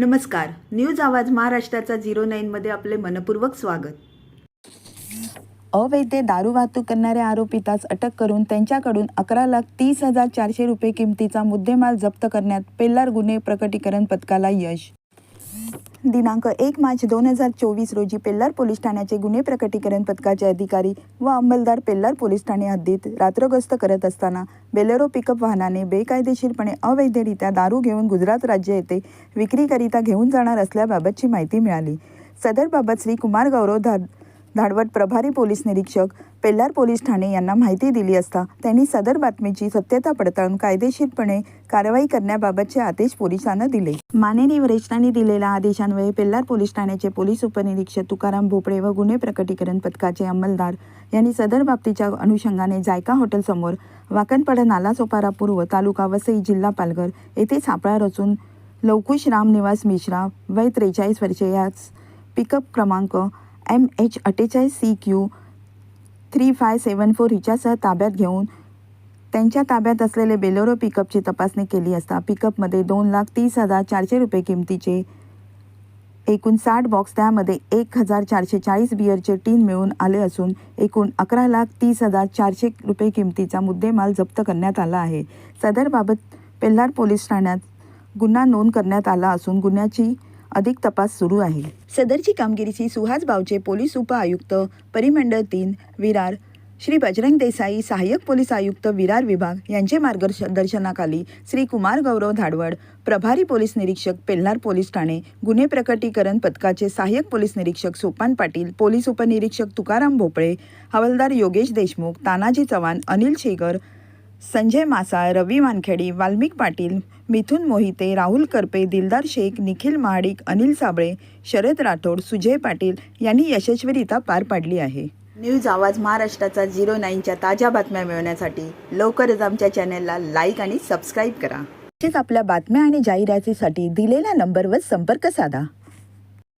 नमस्कार. न्यूज आवाज महाराष्ट्राचा झिरो नाईनमध्ये आपले मनपूर्वक स्वागत. अवैध दारू वाहतूक करणाऱ्या आरोपितास अटक करून त्यांच्याकडून अकरा लाख तीस हजार चारशे रुपये किमतीचा मुद्देमाल जप्त करण्यात पेल्लार गुन्हे प्रकटीकरण पथकाला यश. दिनांक एक मार्च दोन हजार चोवीस रोजी पेल्लार पोलीस ठाण्याचे गुन्हे प्रकटीकरण पथकाचे अधिकारी व अंमलदार पेल्लार पोलीस ठाणे हद्दीत रात्रगस्त करत असताना बेलेरो पिकअप वाहनाने बेकायदेशीरपणे अवैधरित्या दारू घेऊन गुजरात राज्य येथे विक्रीकरिता घेऊन जाणार असल्याबाबतची माहिती मिळाली. सदरबाबत श्री कुमार गौरव धर धाडवट प्रभारी पोलीस निरीक्षक पेल्लार पोलीस ठाणे यांना माहिती दिली असता त्यांनी सदर बातमीची सत्यता पडताळून कायदेशीरपणे कारवाई करण्याबाबतचे आदेश पोलिसांना दिले. मानेनी वरिष्ठांनी दिलेल्या आदेशान्वये पेल्लार पोलीस ठाण्याचे पोलीस उपनिरीक्षक तुकाराम भोपळे व गुन्हे प्रकटीकरण पथकाचे अंमलदार यांनी सदर बाबतीच्या अनुषंगाने जायका हॉटेलसमोर वाकणपडा नालासोपारा पूर्व तालुका वसई जिल्हा पालघर येथे सापळा रचून लवकुश राम निवास मिश्रा वय त्रेचाळीस वर्षे याच पिकअप क्रमांक एम एच अठ्ठेचाळीस C Q three five seven four हिच्यासह ताब्यात घेऊन त्यांच्या ताब्यात असलेले बेलोरो पिकअपची तपासणी केली असता पिकअपमध्ये दोन लाख तीस हजार चारशे रुपये किमतीचे एकूण साठ बॉक्स त्यामध्ये एक हजार चारशे चाळीस बियरचे टीन मिळून आले असून एकूण अकरा लाख तीस हजार चारशे रुपये किमतीचा मुद्देमाल जप्त करण्यात आला आहे. सदरबाबत पेल्हार पोलीस ठाण्यात गुन्हा नोंद करण्यात आला असून गुन्ह्याची अधिक तपास सुरू आहे सदरची कामगिरीची सुहास बावचे पोलीस उपआयुक्त परिमंडळ तीन विरार. श्री बजरंग देसाई सहाय्यक पोलीस आयुक्त विरार विभाग यांचे मार्गदर्शनाखाली श्री कुमार गौरव धाडवड प्रभारी पोलीस निरीक्षक पेल्हार पोलीस ठाणे गुन्हे प्रकटीकरण पथकाचे सहाय्यक पोलीस निरीक्षक सोपान पाटील पोलीस उपनिरीक्षक तुकाराम भोपळे हवालदार योगेश देशमुख तानाजी चव्हाण अनिल शेगर संजय मासाळ रवी वानखेडी वाल्मिक पाटील मिथुन मोहिते राहुल करपे दिलदार शेख निखिल महाडिक अनिल साबळे शरद राठोड सुजय पाटील यांनी यशस्वीरित्या पार पाडली आहे. न्यूज आवाज महाराष्ट्राचा झिरो नाईनच्या ताज्या बातम्या मिळवण्यासाठी लवकरच आमच्या चॅनलला लाईक आणि सबस्क्राईब करा. तसेच आपल्या बातम्या आणि जाहिरातीसाठी दिलेल्या नंबरवर संपर्क साधा.